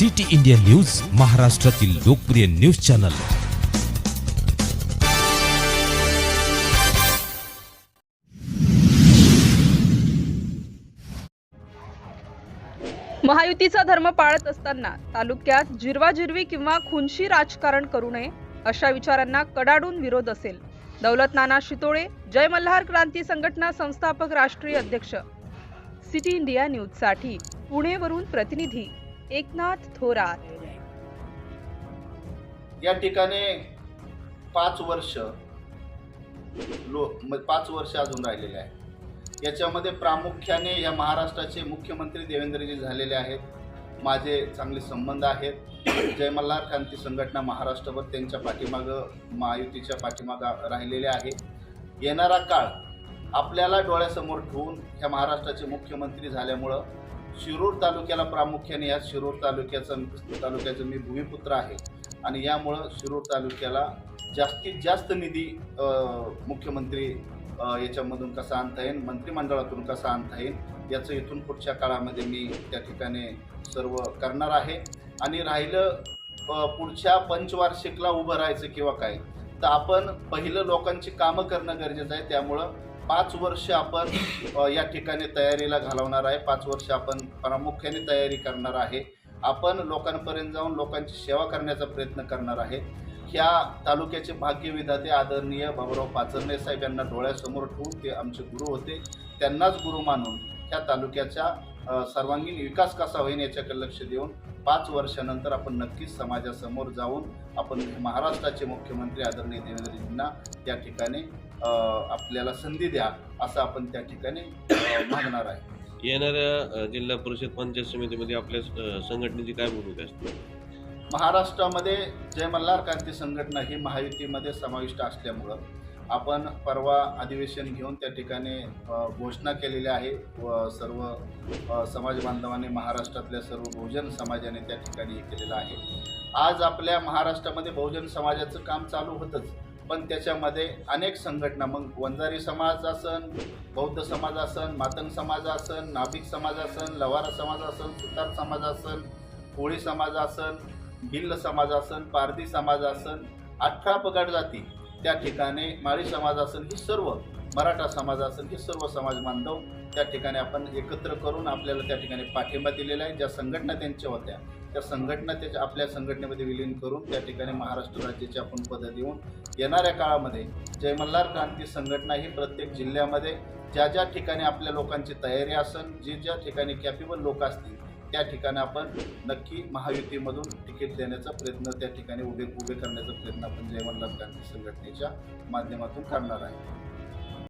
City India news महाराष्ट्रातील लोकप्रिय news channel. महायुतीचा धर्म पाळत असताना तालुक्यात जिरवाजिरवी किंवा खुनशी राजकारण करू नये अशा विचारांना कडाडून विरोध असेल. दौलत नाना शितोळे जय मल्हार क्रांती संघटना संस्थापक राष्ट्रीय अध्यक्ष. सिटी इंडिया न्यूजसाठी पुणेवरून प्रतिनिधी एकनाथ थोरात. या ठिकाणी पाच वर्ष लो पाच वर्ष अजून राहिलेले आहे याच्यामध्ये प्रामुख्याने या महाराष्ट्राचे मुख्यमंत्री देवेंद्रजी झालेले आहेत. माझे चांगले संबंध आहेत. जय मल्हार क्रांती संघटना महाराष्ट्रभर त्यांच्या पाठीमागं महायुतीच्या पाठीमागं राहिलेले आहे. येणारा काळ आपल्याला डोळ्यासमोर ठेवून ह्या महाराष्ट्राचे मुख्यमंत्री झाल्यामुळं शिरूर तालुक्याला प्रामुख्याने या शिरूर तालुक्याचं तालुक्याचं मी भूमिपुत्र आहे. आणि यामुळं शिरूर तालुक्याला जास्तीत जास्त निधी मुख्यमंत्री याच्यामधून कसा आणता येईल मंत्रिमंडळातून कसा आणता येईल याचं इथून पुढच्या काळामध्ये मी त्या ठिकाणी सर्व करणार आहे. आणि राहिलं पुढच्या पंचवार्षिकला उभं राहायचं किंवा काय तर आपण पहिलं लोकांची कामं करणं गरजेचं आहे. त्यामुळं पाच वर्ष आपण या ठिकाणी तयारीला घालवणार आहे. पाच वर्ष आपण प्रामुख्याने तयारी करणार आहे. आपण लोकांपर्यंत जाऊन लोकांची सेवा करण्याचा प्रयत्न करणार आहे. ह्या तालुक्याचे भाग्यविधाते आदरणीय भाऊराव पाचरणे साहेब यांना डोळ्यासमोर ठेवून ते आमचे गुरु होते. त्यांनाच गुरु मानून ह्या तालुक्याचा सर्वांगीण विकास कसा होईल याच्याकडे लक्ष देऊन पाच वर्षानंतर आपण नक्कीच समाजासमोर जाऊन आपण महाराष्ट्राचे मुख्यमंत्री आदरणीय देवेंद्रजींना या ठिकाणी आपल्याला संधी द्या असं आपण त्या ठिकाणी मागणार आहे. येणाऱ्या जिल्हा परिषद पंचायत समितीमध्ये आपल्या संघटनेची काय भूमिका असते महाराष्ट्रामध्ये जय मल्हार क्रांती संघटना ही महायुतीमध्ये समाविष्ट असल्यामुळं आपण परवा अधिवेशन घेऊन त्या ठिकाणी घोषणा केलेली आहे. व सर्व समाज बांधवांनी महाराष्ट्रातल्या सर्व बहुजन समाजाने त्या ठिकाणी हे केलेलं आहे. आज आपल्या महाराष्ट्रामध्ये बहुजन समाजाचं काम चालू होतंच. पण त्याच्यामध्ये अनेक संघटना मग वंजारी समाज असन बौद्ध समाज असन मातंग समाज असन नाभिक समाज असन लवारा समाज असन सुतार समाज असन कोळी समाज असन भिल्ल समाज असन पारधी समाज असन अठरा पगड जाती. त्या ठिकाणी माळी समाज असेल ही सर्व मराठा समाज असेल हे सर्व समाज बांधव त्या ठिकाणी आपण एकत्र करून आपल्याला त्या ठिकाणी पाठिंबा दिलेला आहे. ज्या संघटना त्यांच्या होत्या त्या संघटना त्याच्या आपल्या संघटनेमध्ये विलीन करून त्या ठिकाणी महाराष्ट्र राज्याची आपण पदं देऊन येणाऱ्या काळामध्ये जय मल्हार क्रांती संघटना ही प्रत्येक जिल्ह्यामध्ये ज्या ज्या ठिकाणी आपल्या लोकांची तयारी असेल जे ज्या ठिकाणी कॅपेबल लोक असतील त्या ठिकाणी आपण नक्की महायुतीमधून तिकीट देण्याचा प्रयत्न त्या ठिकाणी उभे उभे करण्याचा प्रयत्न आपण जय गांधी संघटनेच्या माध्यमातून करणार आहे.